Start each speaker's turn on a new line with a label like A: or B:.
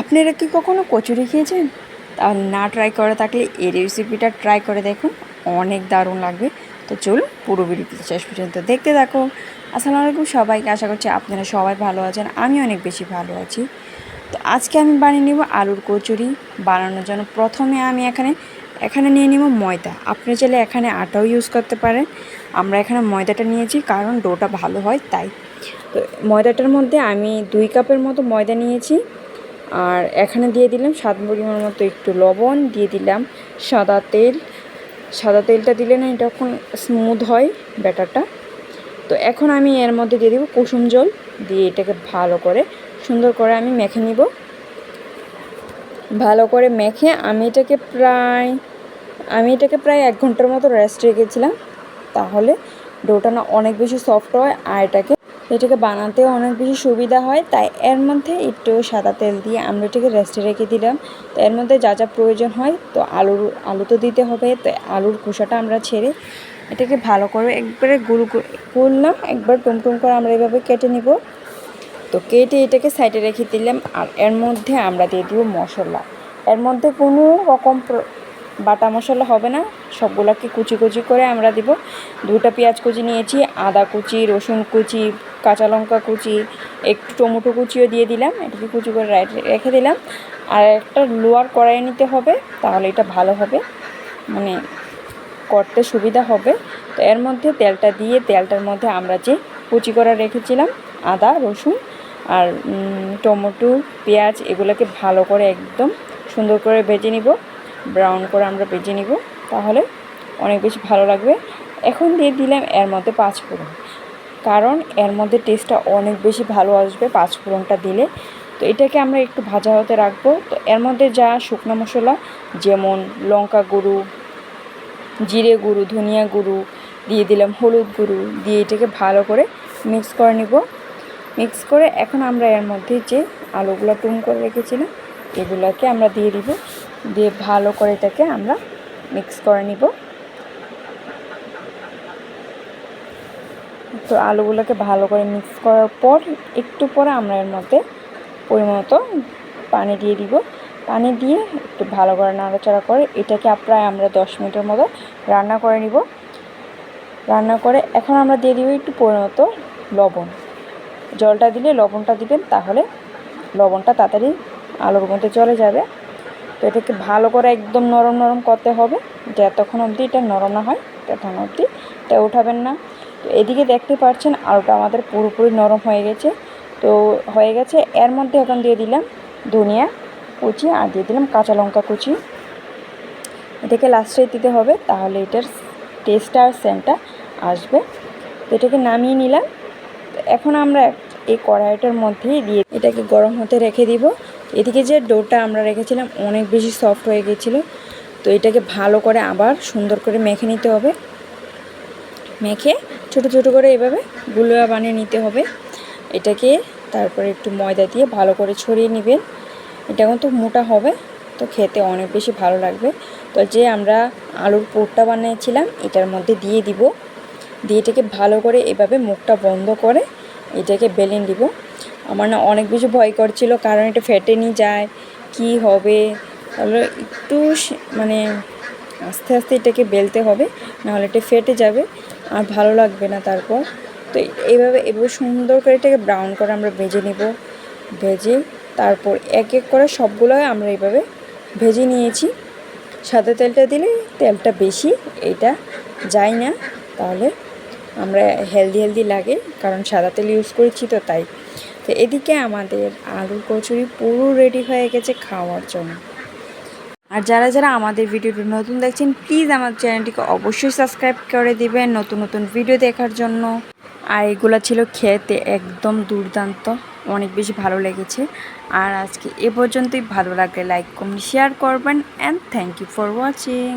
A: আপনারা কি কখনো কচুরি খেয়েছেন? তাহলে না ট্রাই করে থাকলে এই রেসিপিটা ট্রাই করে দেখুন, অনেক দারুণ লাগবে। তো চলুন পুরো ভিডিওটি শেষ পর্যন্ত দেখতে থাকুন। আসসালামু আলাইকুম সবাইকে, আশা করছি আপনারা সবাই ভালো আছেন, আমি অনেক বেশি ভালো আছি। তো আজকে আমি বানিয়ে নেব আলুর কচুরি, বানানোর জন্য প্রথমে আমি এখানে এখানে নিয়ে নিব ময়দা। আপনি চাইলে এখানে আটাও ইউজ করতে পারেন। আমরা এখানে ময়দাটা নিয়েছি, কারণ ডোটা ভালো হয়, তাই। তো ময়দাটার মধ্যে আমি দুই কাপের মতো ময়দা নিয়েছি। আর এখানে দিয়ে দিলাম স্বাদ পরিমাণ মতো একটু লবণ, দিয়ে দিলাম সাদা তেল। সাদা তেলটা দিলে না এটা এখন স্মুথ হয় ব্যাটারটা। তো এখন আমি এর মধ্যে দিয়ে দেবো কুসুম জল, দিয়ে এটাকে ভালো করে সুন্দর করে আমি মেখে নিব। ভালো করে মেখে আমি এটাকে প্রায়, আমি এটাকে প্রায় এক ঘণ্টার মতো রেস্ট রেখেছিলাম। তাহলে ডোটা না অনেক বেশি সফট হয় আর এটাকে এটাকে বানাতেও অনেক বেশি সুবিধা হয়। তাই এর মধ্যে একটু সাদা তেল দিয়ে আমরা এটাকে রেস্টে রেখে দিলাম। তো এর মধ্যে যা যা প্রয়োজন হয়, তো আলুর, আলু তো দিতে হবে। তো আলুর খোসাটা আমরা ছেড়ে এটাকে ভালো করে একবারে গুঁড়ো করলাম একবার টুমটুম করে আমরা এভাবে কেটে নিব। তো কেটে এটাকে সাইডে রেখে দিলাম। আর এর মধ্যে আমরা দিয়ে দিব মশলা। এর মধ্যে কোনো রকম বাটা মশলা হবে না। সবগুলোকে কুচি কুচি করে আমরা দিব। দুটা পেঁয়াজ কুচি নিয়েছি, আদা কুচি, রসুন কুচি, কাঁচা লঙ্কা কুচি, একটু টমেটো কুচিও দিয়ে দিলাম, এটাকে কুচি করে রেখে দিলাম। আর একটা লোয়ার কড়াই নিতে হবে, তাহলে এটা ভালো হবে। মানে করতে সুবিধা হবে। তো এর মধ্যে তেলটা দিয়ে, তেলটার মধ্যে আমরা যে কুচি করে রেখেছিলাম, আদা, রসুন আর টমেটো, পেঁয়াজ, এগুলোকে ভালো করে একদম সুন্দর করে ভেজে নিব। ব্রাউন করে আমরা ভেজে নিব। তাহলে অনেক বেশি ভালো লাগবে। এখন দিয়ে দিলাম এর মধ্যে পাঁচ ফোড়ন। কারণ এর মধ্যে টেস্টটা অনেক বেশি ভালো আসবে পাঁচ ফোড়নটা দিলে। তো এটাকে আমরা একটু ভাজা হতে রাখব। তো এর মধ্যে যা শুকনো মশলা, যেমন লঙ্কা গুঁড়ো, জিরে গুঁড়ো, ধনিয়া গুঁড়ো, দিয়ে দিলাম হলুদ গুঁড়ো, দিয়ে এটাকে ভালো করে মিক্স করে নিব। মিক্স করে এখন আমরা এর মধ্যে যে আলুগুলো টুম করে রেখেছিলাম, এগুলোকে আমরা দিয়ে দিব। দিয়ে ভালো করে এটাকে আমরা মিক্স করে নিব। তো আলুগুলোকে ভালো করে মিক্স করার পর, একটু পরে আমরা এর মধ্যে পরিমতো পানি দিয়ে দিব। পানি দিয়ে একটু ভালো করে নাড়াচাড়া করে এটাকে প্রায় আমরা দশ মিনিটের মতো রান্না করে নিব। রান্না করে এখন আমরা দিয়ে দিব একটু পরিমতো লবণ। জলটা দিলে লবণটা দিবেন, তাহলে লবণটা তাড়াতাড়ি আলুর মধ্যে চলে যাবে। এটাকে ভালো করে একদম নরম নরম করতে হবে। যতক্ষণ অবধি এটা নরম না হয় তখন অবধি এটা উঠাবেন না। তো এদিকে দেখতে পাচ্ছেন আলুটা আমাদের পুরোপুরি নরম হয়ে গেছে। তো হয়ে গেছে, এর মধ্যে এখন দিয়ে দিলাম ধনিয়া কুচি আর দিয়ে দিলাম কাঁচা লঙ্কা কুচি। এটাকে লাস্টে দিতে হবে, তাহলে এটার টেস্টটা আর সেন্টটা আসবে। তো এটাকে নামিয়ে নিলাম। এখন আমরা এই কড়াইটার মধ্যেই দিয়ে এটাকে গরম হতে রেখে দিব। এদিকে যে ডোটা আমরা রেখেছিলাম অনেক বেশি সফট হয়ে গেছিল। তো এটাকে ভালো করে আবার সুন্দর করে মেখে নিতে হবে। মেখে ছোট ছোট করে এভাবে গুলোয়া বানিয়ে নিতে হবে। এটাকে তারপরে একটু ময়দা দিয়ে ভালো করে ছড়িয়ে নেবেন। এটা কিন্তু মোটা হবে, তো খেতে অনেক বেশি ভালো লাগবে। তো যে আমরা আলুর পোটটা বানিয়েছিলাম, এটার মধ্যে দিয়ে দিব। দিয়ে এটাকে ভালো করে এভাবে মুখটা বন্ধ করে এটাকে বেলেন দিব আমার না অনেক বেশি ভয় করছিল, কারণ এটা ফেটে নিয়ে যায়, কি হবে? তাহলে একটু মানে আস্তে আস্তে এটাকে বেলতে হবে, নাহলে এটা ফেটে যাবে আর ভালো লাগবে না তারপর। তো এইভাবে এভাবে সুন্দর করে এটাকে ব্রাউন করে আমরা ভেজে নিব। ভেজে তারপর এক এক করে সবগুলোই আমরা এইভাবে ভেজে নিয়েছি। সাদা তেলটা দিলে তেলটা বেশি, এটা যায় না, তাহলে আমরা হেলদি হেলদি লাগে, কারণ সাদা তেল ইউজ করেছি তো তাই। তো এদিকে আমাদের আলুর কচুরি পুরো রেডি হয়ে গেছে খাওয়ার জন্য। আর যারা যারা আমাদের ভিডিওটি নতুন দেখছেন প্লিজ আমার চ্যানেলটিকে অবশ্যই সাবস্ক্রাইব করে দিবেন নতুন নতুন ভিডিও দেখার জন্য। আর এগুলো ছিল খেতে একদম দুর্দান্ত, অনেক বেশি ভালো লেগেছে। আর আজকে এ পর্যন্তই, ভালো লাগলে লাইক কমেন্ট শেয়ার করবেন and thank you for watching